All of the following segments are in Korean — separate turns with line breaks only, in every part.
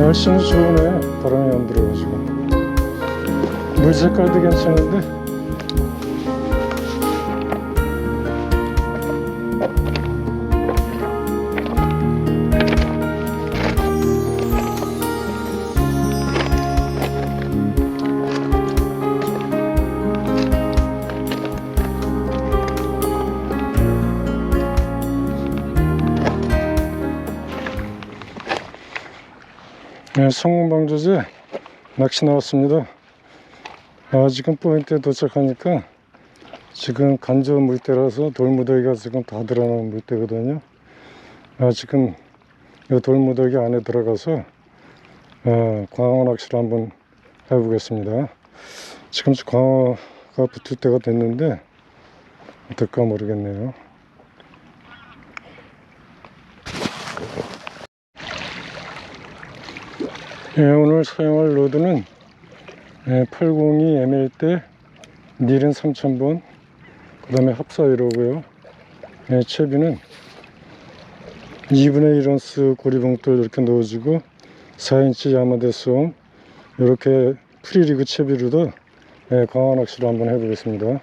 날씨는 좋으네 바람이 안 불어가지고. 물 색깔도 괜찮은데 네, 성공방조제 낚시 나왔습니다. 아, 지금 포인트에 도착하니까 지금 간저 물때라서 돌무더기가 지금 다 드러나는 물때거든요. 아, 지금 이 돌무더기 안에 들어가서 아, 광어 낚시를 한번 해보겠습니다. 지금 광어가 붙을 때가 됐는데 어떨까 모르겠네요. 예, 오늘 사용할 로드는 예, 802 ML 대 닐은 3000번 그 다음에 합사 1호고요. 예, 채비는 2분의 1온스 고리봉돌 이렇게 넣어주고 4인치 야마데스홈 이렇게 프리리그 채비로도 예, 광어 낚시를 한번 해보겠습니다.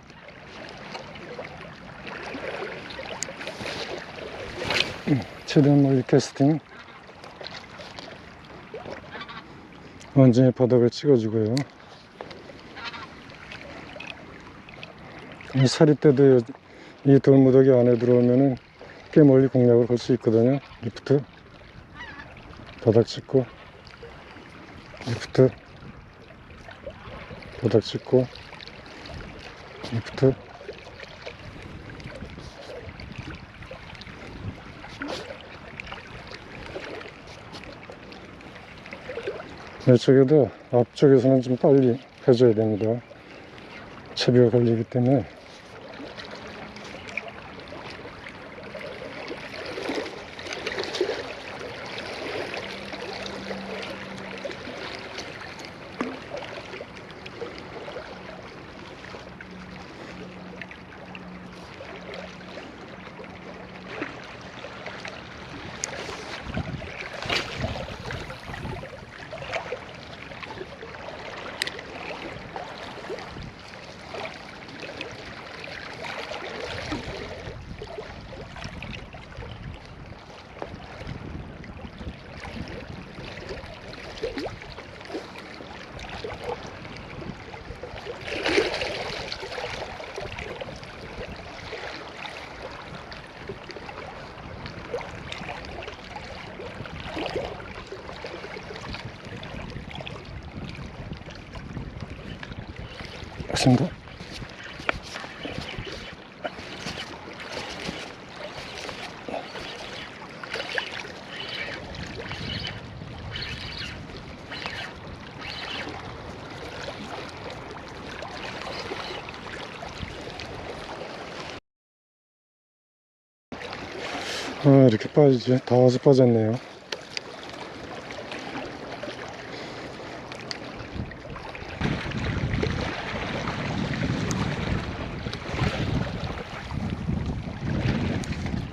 음, 최대한 멀리 캐스팅 완전히 바닥을 찍어주고요. 이 사리 때도 이 돌무더기 안에 들어오면은 꽤 멀리 공략을 걸수 있거든요. 리프트. 바닥 찍고. 리프트. 바닥 찍고. 리프트 이쪽에도 앞쪽에서는 좀 빨리 해줘야 됩니다. 채비가 걸리기 때문에 맞습니다. 아, 이렇게 빠지지. 다 와서 빠졌네요.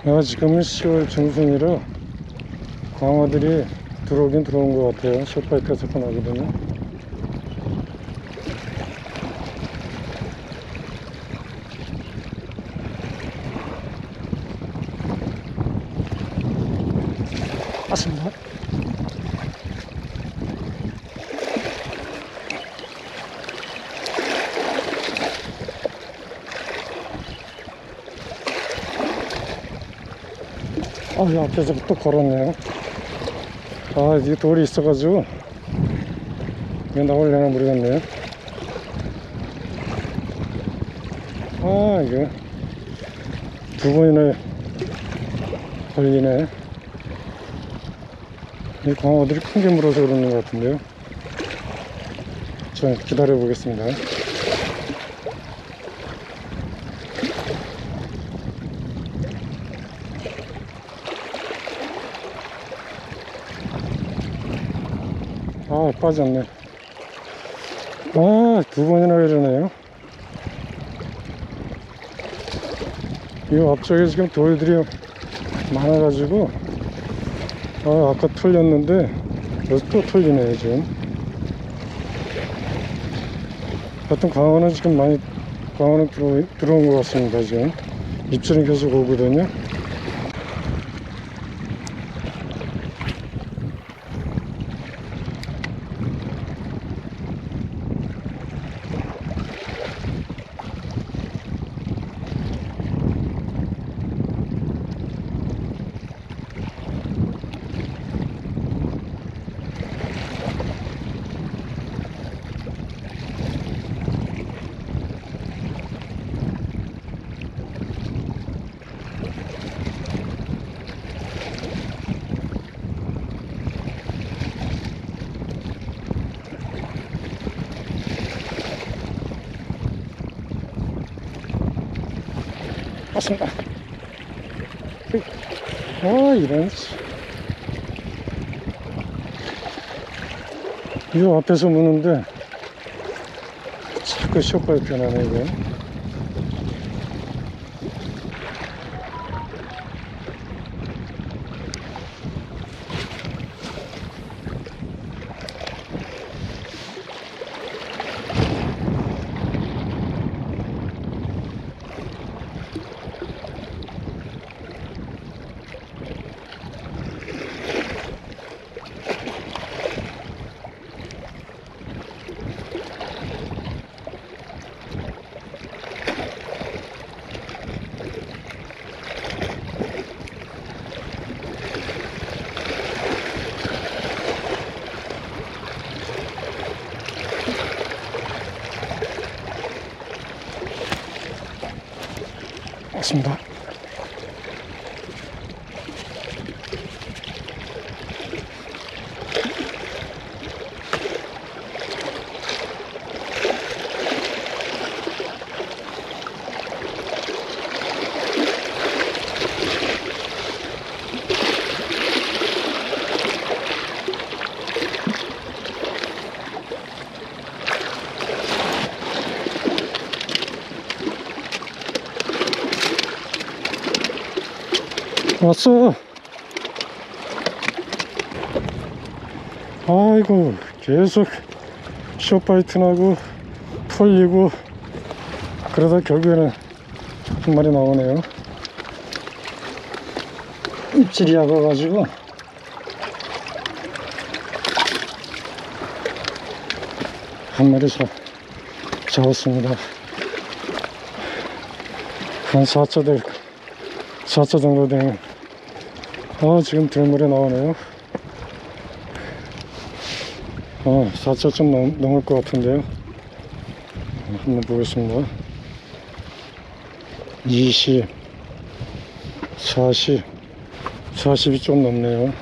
아, 지금은 10월 중순이라 광어들이 들어오긴 들어온 것 같아요. 숏바이트에서 나거든요. 맞습니다. 아, 이 앞에서 또 걸었네요. 아, 이게 돌이 있어가지고, 이게 나올려나 모르겠네요. 아, 이거, 두 번이나 걸리네. 이 광어들이 큰 게 물어서 그러는 것 같은데요. 자, 기다려 보겠습니다. 아 빠졌네. 아 두 번이나 이러네요. 이 앞쪽에 지금 돌들이 많아가지고 아 아까 털렸는데 여기서 또 털리네요 지금. 하여튼 광어는 지금 많이 광어는 들어, 들어온 것 같습니다 지금. 입질은 계속 오거든요 맞습니다 아 이런 씨. 이 앞에서 무는데 자꾸 쇼파에 변하네 이거 맞습니다 왔어. 아이고, 계속 쇼파이트 나고, 털리고, 그러다 결국에는 한 마리 나오네요. 입질이 약아가지고, 한 마리 잡, 잡았습니다. 한 4차 될, 4차 정도 되면 아 지금 들물에 나오네요. 아 4차 좀 넘, 넘을 것 같은데요. 어, 한번 보겠습니다. 20 40 40이 좀 넘네요